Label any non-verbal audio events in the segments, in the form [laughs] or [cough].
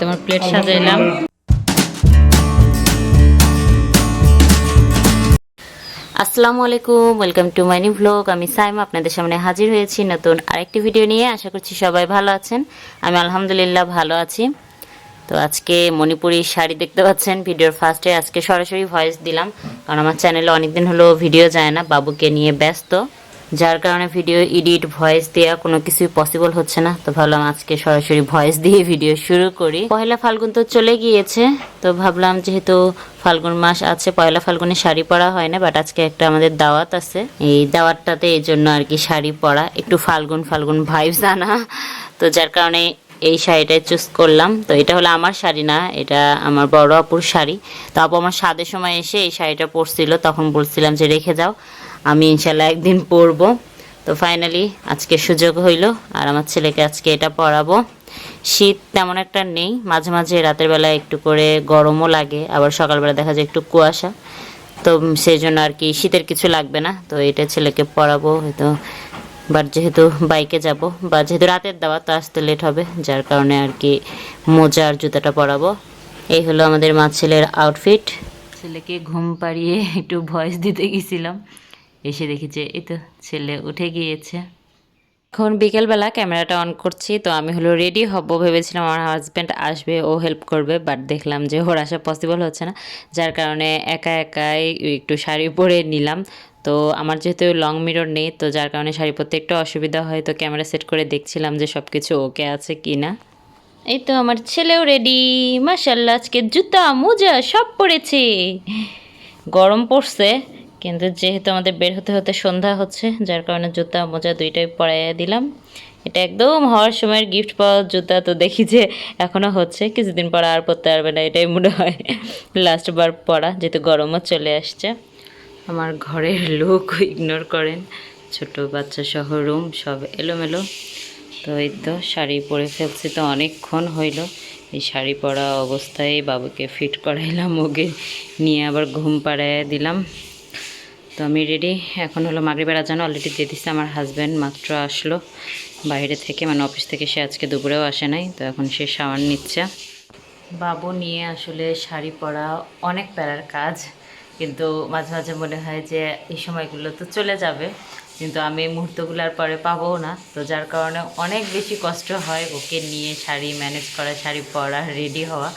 তোমার প্লেট সাজাইলাম। আসসালামু আলাইকুম welcome to my new vlog আমি সাইম, আপনাদের সামনে হাজির হয়েছি নতুন আরেকটি ভিডিও নিয়ে। আশা করছি সবাই ভালো আছেন। আমি আলহামদুলিল্লাহ ভালো আছি। তো আজকে মণিপুরি শাড়ি দেখতে পাচ্ছেন, ভিডিওর ফার্স্টে আজকে সরাসরি ভয়েস দিলাম। কারণ আমার চ্যানেলে অনেকদিন হলো ভিডিও যায় না, বাবুকে নিয়ে ব্যস্ত। যার কারণে ভিডিও এডিট ভয়েস দেওয়া কোনো কিছুই পসিবল হচ্ছে না। তো ভাবলাম আজকে সরাসরি ভয়েস দিয়ে ভিডিও শুরু করি। পয়লা ফাল্গুন তো চলে গিয়েছে, তো ভাবলাম যেহেতু ফাল্গুন মাস আছে, পয়লা ফাল্গুনে শাড়ি পরা হয় না বাট আজকে একটা আমাদের দাওয়াত আছে। এই দাওয়াতটাতে এই জন্য আর কি শাড়ি পরা, একটু ফাল্গুন ফাল্গুন ভাইবস আনা। তো যার কারণে এই শাড়িটাই চুজ করলাম। তো এটা হলো আমার শাড়ি না, এটা আমার বড় আপুর শাড়ি। তো আপু আমার স্বাদের সময় এসে এই শাড়িটা পরছিল, তখন বলছিলাম যে রেখে যাও, আমি ইনশাল্লাহ একদিন পরবো। তো ফাইনালি আজকে সুযোগ হইল, আর আমার ছেলেকে আজকে এটা পরাবো। শীত তেমন একটা নেই, মাঝে মাঝে রাতের বেলা একটু করে গরমও লাগে, আবার সকালবেলা দেখা যায় একটু কুয়াশা। তো সেই জন্য আর কি শীতের কিছু লাগবে না, তো এটা ছেলেকে পরাবো, হয়তো বাট যেহেতু বাইকে যাব বা যেহেতু রাতের দাওয়া তো আসতে লেট হবে যার কারণে আর কি মোজা আর জুতাটা পরাবো। এই হলো আমাদের মা ছেলের আউটফিট ছেলেকে ঘুম পাড়িয়ে একটু ভয়েস দিতে গেছিলাম। এসে দেখি যে এই তো ছেলে উঠে গিয়েছে। এখন বিকেলবেলা ক্যামেরাটা অন করছি তো আমি হলো রেডি হব। ভেবেছিলাম আমার হাজব্যান্ড আসবে ও হেল্প করবে বাট দেখলাম যে ওর আসা পসিবল হচ্ছে না। যার কারণে একা একাই একটু শাড়ি পরে নিলাম। তো আমার যেহেতু লং মিরর নেই, তো যার কারণে শাড়ি পরতে একটু অসুবিধা হয়, তো ক্যামেরা সেট করে দেখছিলাম যে সব কিছু ওকে আছে কি না এই তো আমার ছেলেও রেডি মাসাল্লাহ আজকে জুতা, মোজা সব পড়েছে গরম পড়ছে, কিন্তু যেহেতু আমাদের বের হতে হতে সন্ধ্যা হচ্ছে, যার কারণে জুতা, মোজা দুইটাই পরাইয়া দিলাম। এটা একদম হওয়ার সময়ের গিফট পাওয়া জুতা, তো দেখি যে এখনও হচ্ছে, কিছুদিন পর আর পরতে পারবে না, এটাই মনে হয়। [laughs] লাস্ট বার পরা, যেহেতু গরমও চলে আসছে। আমার ঘরের লোক ইগনোর করেন। ছোট বাচ্চা সহ রুম সব এলোমেলো। তো এই তো শাড়ি পরে ফেলছি তো অনেকক্ষণ হইল। এই শাড়ি পরা অবস্থায় বাবুকে ফিট করাইলাম, ওকে নিয়ে আবার ঘুম পাড়ায় দিলাম। তো আমি রেডি এখন হলো মাগরিবের আজান অলরেডি দিয়ে দিচ্ছে আমার হাজব্যান্ড মাত্র আসলো। বাইরে থেকে মানে অফিস থেকে, সে আজকে দুপুরেও আসে নাই, তো এখন সে শাওয়ার নিচ্ছে। বাবু নিয়ে আসলে শাড়ি পরা অনেক প্যারার কাজ। কিন্তু মাঝে মাঝে মনে হয় যে এই সময়গুলো তো চলে যাবে, কিন্তু আমি এই মুহূর্তগুলো আর পরে পাবো না। তো যার কারণে অনেক বেশি কষ্ট হয় ওকে নিয়ে শাড়ি ম্যানেজ করা, শাড়ি পরা রেডি হওয়া।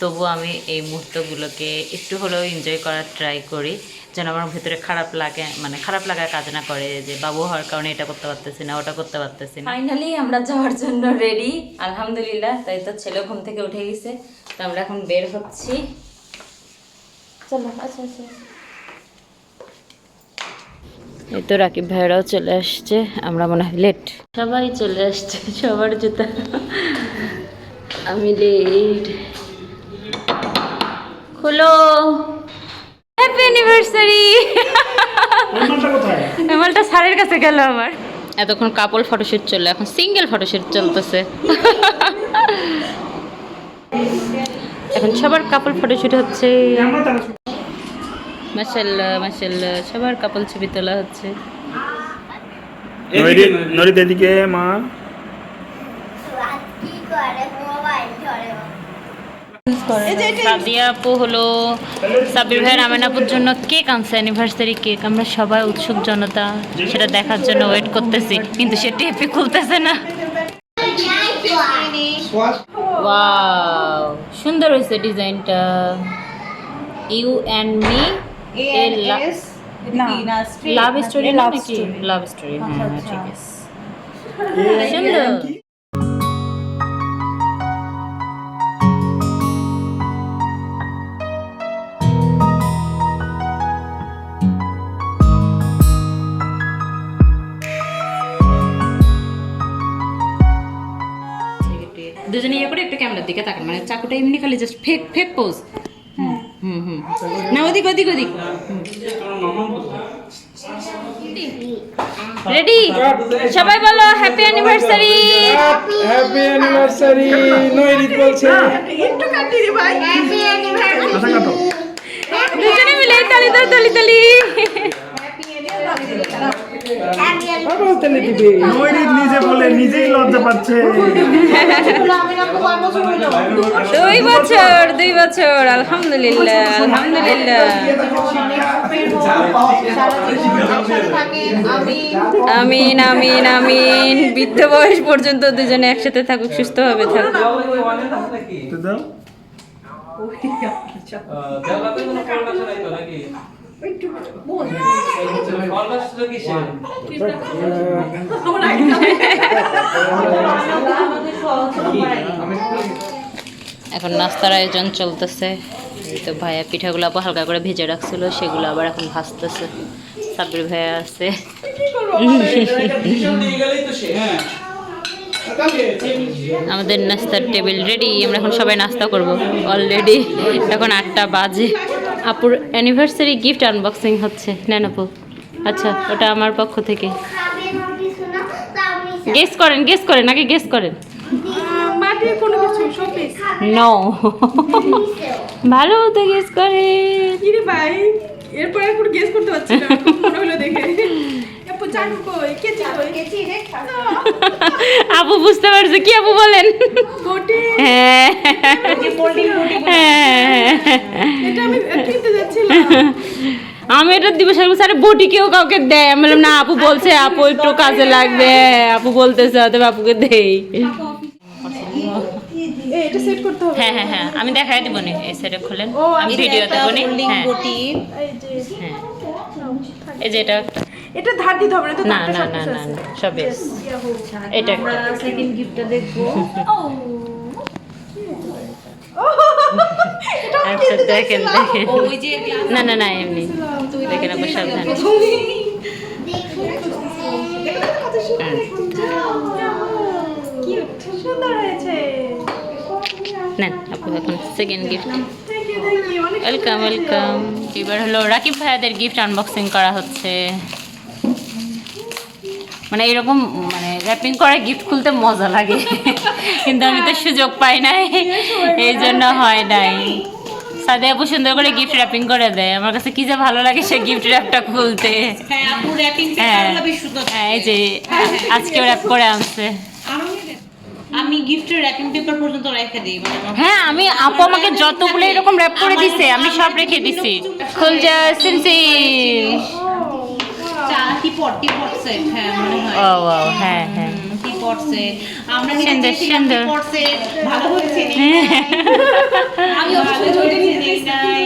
তবু আমি এই মুহূর্তগুলোকে একটু হলেও এনজয় করার ট্রাই করি, যেন আমার ভেতরে খারাপ লাগে মানে খারাপ লাগার কাজ না করে যে বাবু হওয়ার কারণে এটা করতে পারতেছি না, ওটা করতে পারতেছি না। ফাইনালি আমরা যাওয়ার জন্য রেডি আলহামদুলিল্লাহ, তাই তো ছেলে ঘুম থেকে উঠে গেছে। তো আমরা এখন বের হচ্ছি। চলো আচ্ছা আচ্ছা এই তো রাকিব ভাইরাও চলে আসছে আমরা মনে হয় লেট সবাই চলে আসছে সবার জুতা। আমি লেট খোলো। হ্যাপি অ্যানিভার্সারি এমালটা স্যারের কাছে গেল আমার। এতক্ষণ কাপল ফটোশুট চলল এখন সিঙ্গেল ফটোশুট চলতেছে। [laughs] এখন সবার কাপল ফটোশুট হচ্ছে। মাসাল্লাহ মাসাল্লাহ সবার কাপল ছবি তোলা হচ্ছে। এদিকে মা। সাদিয়া আপু হলো। সাবির ভাইয়ের আমেন আপুর জন্য কেক আনছে অ্যানিভার্সারি কেক। আমরা সবাই উৎসুক জনতা সেটা দেখার জন্য ওয়েট করতেছি কিন্তু সে টেপে খুলতেছে না। ওয়াও হয়েছে ডিজাইনটা? You and me? Love story love story love story হ্যাঁ হ্যাঁ, ঠিক আছে। সুন্দর দুজনে ইয়ে করে একটু ক্যামেরার দিকে তাকান। মানে চাকুটা এমনি খালি জাস্ট ফেক ফেক পোজ হুম হুম না ওদিক ওদিক ওদিক। রেডি সবাই বলো happy anniversary happy anniversary Nairit বলছে। দুজনে মিলে তালি দাও তালি তালি। দিবে নৈরিত নিজে বলে নিজেই লজ্জা পাচ্ছে। দুই বছর দুই বছর আলহামদুলিল্লাহ আলহামদুলিল্লাহ। আমিন আমিন আমিন। বৃদ্ধ বয়স পর্যন্ত দুজনে একসাথে থাকুক সুস্থ সুস্থভাবে থাকুক। তো দাও এখন নাস্তার আয়োজন চলতেছে। তো ভাইয়া পিঠাগুলো আপু হালকা করে ভেজে রাখছিল, সেগুলো আবার এখন ভাজতেছে। সাব্বির ভাইয়া আছে। আমাদের নাস্তার টেবিল রেডি, আমরা এখন সবাই নাস্তা করব। অলরেডি এখন আটটা বাজে। আপুর অ্যানিভার্সারি গিফট আনবক্সিং হচ্ছে নেন আপু আচ্ছা ওটা আমার পক্ষ থেকে। গেস করেন গেস করেন আগে গেস করেন। নো ভালো মতো গেস করেন। ভাই এরপরে আর গেস করতে পারছি না। আপু চাকু কই কেচি কই কেচি রে আপু বুঝতে পারছে কি আপু বলেন? বটি। হ্যাঁ। হ্যাঁ। এটা আমি কিনতে যাচ্ছিলাম। আমি এটা দিবস স্যার বটি কেউ কাউকে দেয়? আমি বললাম না আপু বলছে আপু একটু কাজে লাগবে। আপু বলতেছে তবে আপুকে দেই। এটা সেট করতে হবে। হ্যাঁ হ্যাঁ হ্যাঁ। আমি দেখাই দিব নি এই সাইডে খুলেন। আমি ভিডিও দেবো। নি হ্যাঁ এই যে হ্যাঁ। এই যে এটা। একটা। এটা ধার দিতে হবে না তো না না না না না, সব বেশ এটা একটা সেকেন্ড গিফটটা দেখব আচ্ছা দেখেন দেখেন না না না এমনি দেখেন আপু সাবধানে নেন আপু এখন সেকেন্ড গিফট ওয়েলকাম ওয়েলকাম এবার হলো রাকিব ভাইয়াদের গিফট আনবক্সিং করা হচ্ছে মানে এরকম মানে র্যাপিং করে গিফট খুলতে মজা লাগে। কিন্তু আমি তো সুযোগ পাই নাই। এই জন্য হয় নাই। সাদে আপু সুন্দর করে গিফট র্যাপিং করে দেয়। আমার কাছে কি যে ভালো লাগে সে গিফট র্যাপটা খুলতে। হ্যাঁ হ্যাঁ। হ্যাঁ, এই যে আজকে র্যাপ করে আনছে। আমি গিফটের র্যাপিং পেপার পর্যন্ত রেখে দিই মানে হ্যাঁ আমি আপু আমাকে যতগুলো এরকম র্যাপ করে দিছে আমি সব রেখে দিছি। খুলজা সিনসি চা টি পট টি পট সেট হ্যাঁ মনে হয়। ও ও হ্যাঁ হ্যাঁ। টি সেট আমরা সুন্দর, সুন্দর। টি সেট ভালো হয়েছে আমি অবশ্যই ধরে নিয়ে নাই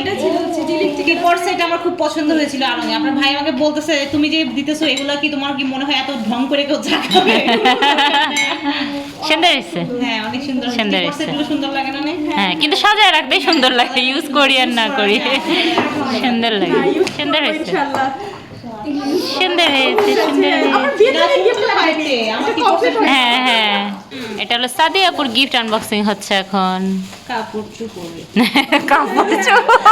টি পট সেট আমার খুব পছন্দ হয়েছিল আরঙে আপনার ভাই আমাকে বলতেছে তুমি যে দিতেছো এগুলা কি তোমার কি মনে হয় এত ঢং করে কেউ জাগাবে? [laughs] সুন্দর হয়েছে হ্যাঁ অনেক সুন্দর। সুন্দর টি হয়েছে। সুন্দর লাগে না হ্যাঁ কিন্তু সাজায় রাখতে সুন্দর লাগে। ইউজ করি আর না করি। সুন্দর লাগে। সুন্দর হয়েছে ইনশাআল্লাহ সুন্দর হয়েছে সুন্দর হয়েছে। হ্যাঁ হ্যাঁ এটা হলো সাদিয়াপুর গিফট আনবক্সিং হচ্ছে এখন। কাপড় কাপড় চোপড়।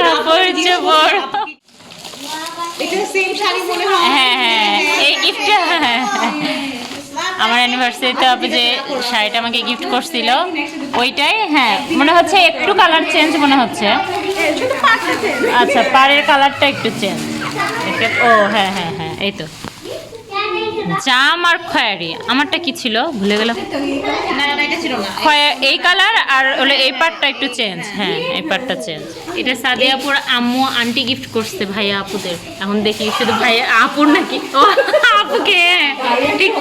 কাপড় চোপড়। এটা সেম শাড়ি মনে হ্যাঁ। হ্যাঁ এই গিফটটা আমার অ্যানিভার্সারিতে আপনি যে শাড়িটা আমাকে গিফট করছিল ওইটাই হ্যাঁ মনে হচ্ছে একটু কালার চেঞ্জ মনে হচ্ছে। আচ্ছা পাড়ের কালারটা একটু চেঞ্জ ও হ্যাঁ হ্যাঁ হ্যাঁ এই তো। জাম আর খয়ারি আমারটা কি ছিল? ভুলে গেলাম। এই কালার আর হলো এই পার্টটা একটু চেঞ্জ হ্যাঁ এই পার্টটা চেঞ্জ এটা সাদিয়াপুর আম্মু আন্টি গিফট করছে ভাইয়া আপুদের। এখন দেখি শুধু ভাইয়া আপুর নাকি? ও আপুকে। ঠিক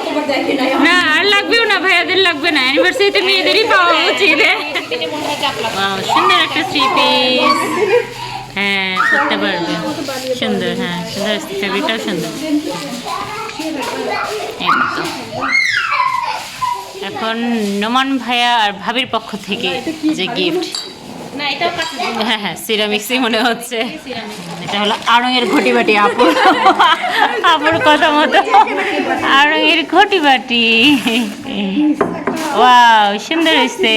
না আর লাগবেও না ভাইয়াদের লাগবে না। অ্যানিভার্সারিতে মেয়েদেরই পাওয়া উচিত। সুন্দর একটা থ্রি পিস হ্যাঁ করতে পারবে। সুন্দর হ্যাঁ সুন্দর ফেব্রিকটাও সুন্দর। এখন নোমান ভাইয়া আর ভাবির পক্ষ থেকে যে গিফট হ্যাঁ হ্যাঁ সিরামিক্সই মনে হচ্ছে। এটা হলো আড়ঙের ঘটি বাটি আপুর আপুর কথা মতো। আড়ঙের ঘটি বাটি ওয়াও সুন্দর হয়েছে।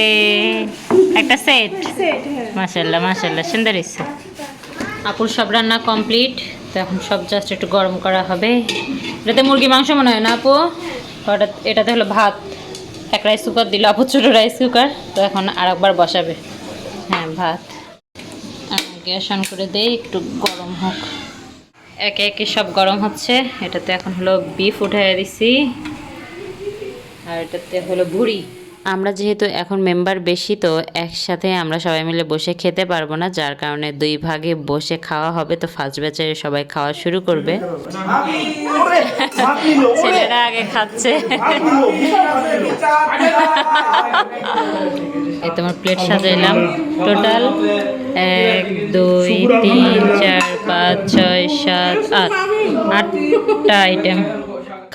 একটা সেট হ্যাঁ। মাশাল্লাহ মাশাল্লাহ সুন্দর হয়েছে। আপুর সব রান্না কমপ্লিট। তো এখন সব জাস্ট একটু গরম করা হবে। এটাতে মুরগি মাংস মনে হয় না আপু? হঠাৎ এটাতে হলো ভাত। এক রাইস কুকার দিল আপু, ছোটো রাইস কুকার তো এখন আর একবার বসাবে। হ্যাঁ ভাত। গ্যাস অন করে দেই, একটু গরম হোক। একে একে সব গরম হচ্ছে। এটাতে এখন হলো বিফ উঠাই দিছি। আর এটাতে হলো ভুড়ি। আমরা যেহেতু এখন মেম্বার বেশি, তো একসাথে আমরা সবাই মিলে বসে খেতে পারব না, যার কারণে দুই ভাগে বসে খাওয়া হবে। তো ফার্স্ট ব্যাচে সবাই খাওয়া শুরু করবে। ছেলেরা আগে খাচ্ছে। এই তোমার প্লেট সাজাইলাম। টোটাল এক, দুই, তিন, চার, পাঁচ, ছয়, সাত, আট। আটটা আইটেম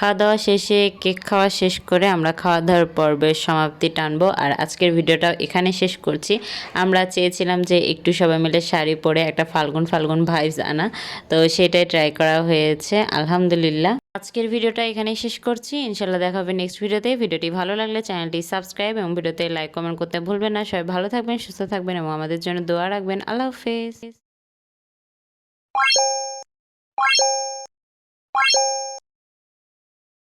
খাওয়া দাওয়া শেষে, কেক খাওয়া শেষ করে আমরা খাওয়া দাওয়ার পর্বের সমাপ্তি টানবো। আর আজকের ভিডিওটা এখানে শেষ করছি। আমরা চেয়েছিলাম যে একটু সবাই মিলে শাড়ি পরে একটা ফাল্গুন ফাল্গুন ভাইবস আনা। তো সেটাই ট্রাই করা হয়েছে। আলহামদুলিল্লাহ। আজকের ভিডিওটা এখানেই শেষ করছি। ইনশাল্লাহ দেখা হবে নেক্সট ভিডিওতে। ভিডিওটি ভালো লাগলে চ্যানেলটি সাবস্ক্রাইব এবং ভিডিওতে লাইক কমেন্ট করতে ভুলবেন না। সবাই ভালো থাকবেন, সুস্থ থাকবেন এবং আমাদের জন্য দোয়া রাখবেন। আল্লাহ হাফেজ।